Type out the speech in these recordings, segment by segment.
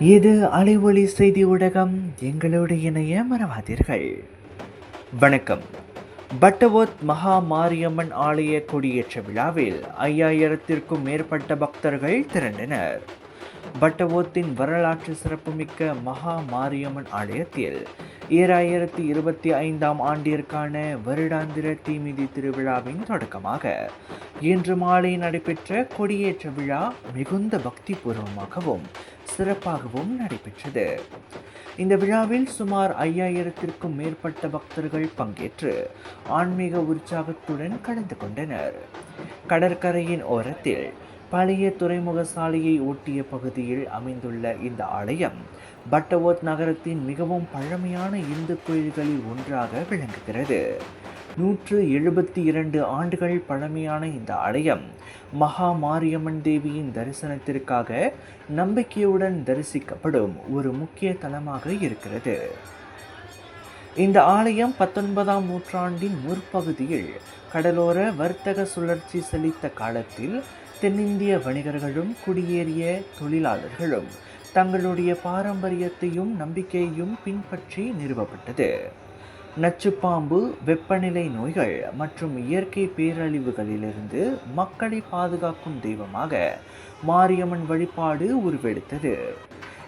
இது அலைவொலி செய்தி ஊடகம். எங்களோடு இணைய மறவாதீர்கள். வணக்கம். பட்டவோத் மகா மாரியம்மன் ஆலய கொடியேற்ற விழாவில் ஐயாயிரத்திற்கும் மேற்பட்ட பக்தர்கள் திரண்டனர். பட்டவோத்தின் வரலாற்று சிறப்புமிக்க மகா மாரியம்மன் ஆலயத்தில் ஈராயிரத்தி இருபத்தி ஐந்தாம் ஆண்டிற்கான வருடாந்திர தீமிதி திருவிழாவின் தொடக்கமாக இன்று மாலை நடைபெற்ற கொடியேற்ற விழா மிகுந்த பக்தி பூர்வமாகவும் சிறப்பாகவும் நடைபெற்றது. இந்த விழாவில் சுமார் ஐயாயிரத்திற்கும் மேற்பட்ட பக்தர்கள் பங்கேற்று ஆன்மீக உற்சாகத்துடன் கலந்து கொண்டனர். கடற்கரையின் ஓரத்தில் பழைய துறைமுக சாலையை ஒட்டிய பகுதியில் அமைந்துள்ள இந்த ஆலயம் பட்டவோத் நகரத்தின் மிகவும் பழமையான இந்து கோயில்களில் ஒன்றாக விளங்குகிறது. நூற்று எழுபத்தி இரண்டு ஆண்டுகள் பழமையான இந்த ஆலயம் மகா மாரியம்மன் தேவியின் தரிசனத்திற்காக நம்பிக்கையுடன் தரிசிக்கப்படும் ஒரு முக்கிய தலமாக இருக்கிறது. இந்த ஆலயம் பத்தொன்பதாம் நூற்றாண்டின் முற்பகுதியில் கடலோர வர்த்தக சுழற்சி செழித்த காலத்தில் தென்னிந்திய வணிகர்களும் குடியேறிய தொழிலாளர்களும் தங்களுடைய பாரம்பரியத்தையும் நம்பிக்கையையும் பின்பற்றி நிறுவப்பட்டது. நச்சுப்பாம்பு வெப்பநிலை நோய்கள் மற்றும் இயற்கை பேரழிவுகளிலிருந்து மக்களை பாதுகாக்கும் தெய்வமாக மாரியம்மன் வழிபாடு உருவெடுத்தது.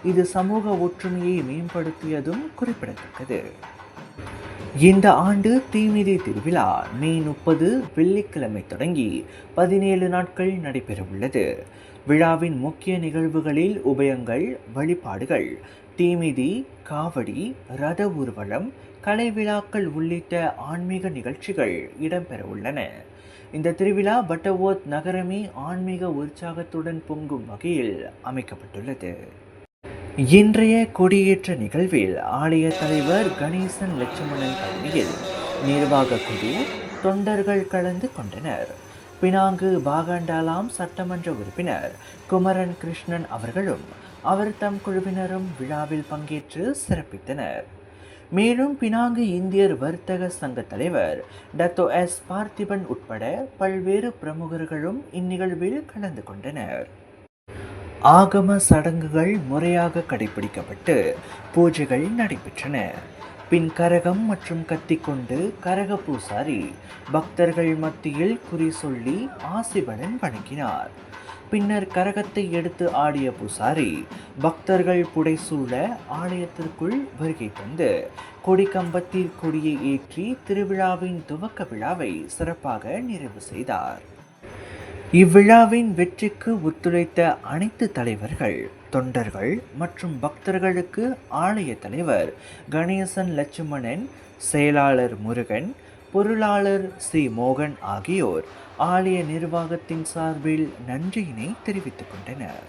இது சமூக ஒற்றுமையை மேம்படுத்தியதும் குறிப்பிடத்தக்கது. இந்த ஆண்டு தீமிதி திருவிழா மே முப்பது வெள்ளிக்கிழமை தொடங்கி பதினேழு நாட்கள் நடைபெறவுள்ளது. விழாவின் முக்கிய நிகழ்வுகளில் உபயங்கள் வழிபாடுகள் தீமிதி காவடி ரத ஊர்வலம் கலை விழாக்கள் உள்ளிட்ட ஆன்மீக நிகழ்ச்சிகள் இடம்பெறவுள்ளன. இந்த திருவிழா பட்டவோத் நகரமே ஆன்மீக உற்சாகத்துடன் பொங்கும் வகையில் அமைக்கப்பட்டுள்ளது. இன்றைய கொடியேற்ற நிகழ்வில் ஆலய தலைவர் கணேசன் லட்சுமணன் தலைமையில் நிர்வாக குழு தொண்டர்கள் கலந்து கொண்டனர். பினாங்கு பாகண்டாலாம் சட்டமன்ற உறுப்பினர் குமரன் கிருஷ்ணன் அவர்களும் அவர் தம் குழுவினரும் விழாவில் பங்கேற்று சிறப்பித்தனர். மேலும் பினாங்கு இந்தியர் வர்த்தக சங்க தலைவர் டத்தோ எஸ் பார்த்திபன் உட்பட பல்வேறு பிரமுகர்களும் இந்நிகழ்வில் கலந்து கொண்டனர். ஆகம சடங்குகள் முறையாக கடைபிடிக்கப்பட்டு பூஜைகள் நடைபெற்றன. பின் கரகம் மற்றும் கத்தி கொண்டு கரக பூசாரி பக்தர்கள் மத்தியில் குறி சொல்லி ஆசிபலன் வணங்கினார். பின்னர் கரகத்தை எடுத்து ஆடிய பூசாரி பக்தர்கள் புடைசூழ ஆலயத்திற்குள் வருகை தந்து கொடிக்கம்பத்தில் கொடியை ஏற்றி திருவிழாவின் துவக்க விழாவை சிறப்பாக நிறைவு செய்தார். இவ்விழாவின் வெற்றிக்கு ஒத்துழைத்த அனைத்து தலைவர்கள் தொண்டர்கள் மற்றும் பக்தர்களுக்கு ஆலய தலைவர் கணேசன் லட்சுமணன் செயலாளர் முருகன் பொருளாளர் சி. மோகன் ஆகியோர் ஆலய நிர்வாகத்தின் சார்பில் நன்றியினை தெரிவித்துக் கொண்டனர்.